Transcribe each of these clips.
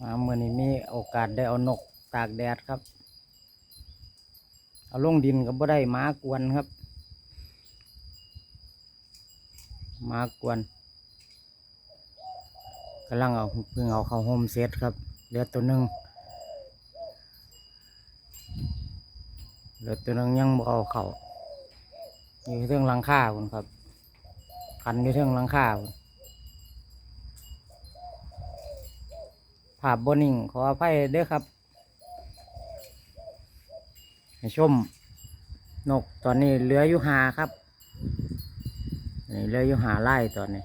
มาเมื่อนี้มีโอกาสได้เอานกตากแดดครับ เอาลงดินก็บ่ได้มากวนครับมากวนกำลังเอาเพิ่งเอาเข้าโฮมเซตครับเหลือตัวหนึ่งเหลือตัวหนึ่งยังบ่เอาเข้าอยู่เรื่องลังคาคุณครับคันอยู่เรื่องลังคาพุ่นาพบนิ่งขออภัยเด้อครับ ให้ชมนกตอนนี้เหลืออยู่หาครับนี่เหลืออยู่หาไล่ตอนนี้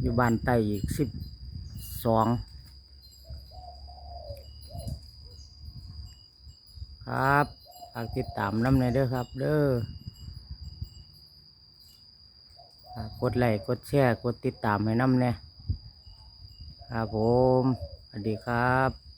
อยู่บ้านไตอีกสิบสองครับฝากติดตามน้ำในอยเด้อครับ เด้อ ฝาก กดไลค์กดแชร์กดติดตามให้น้ำเนี่ยครับผมสวัสดีครับ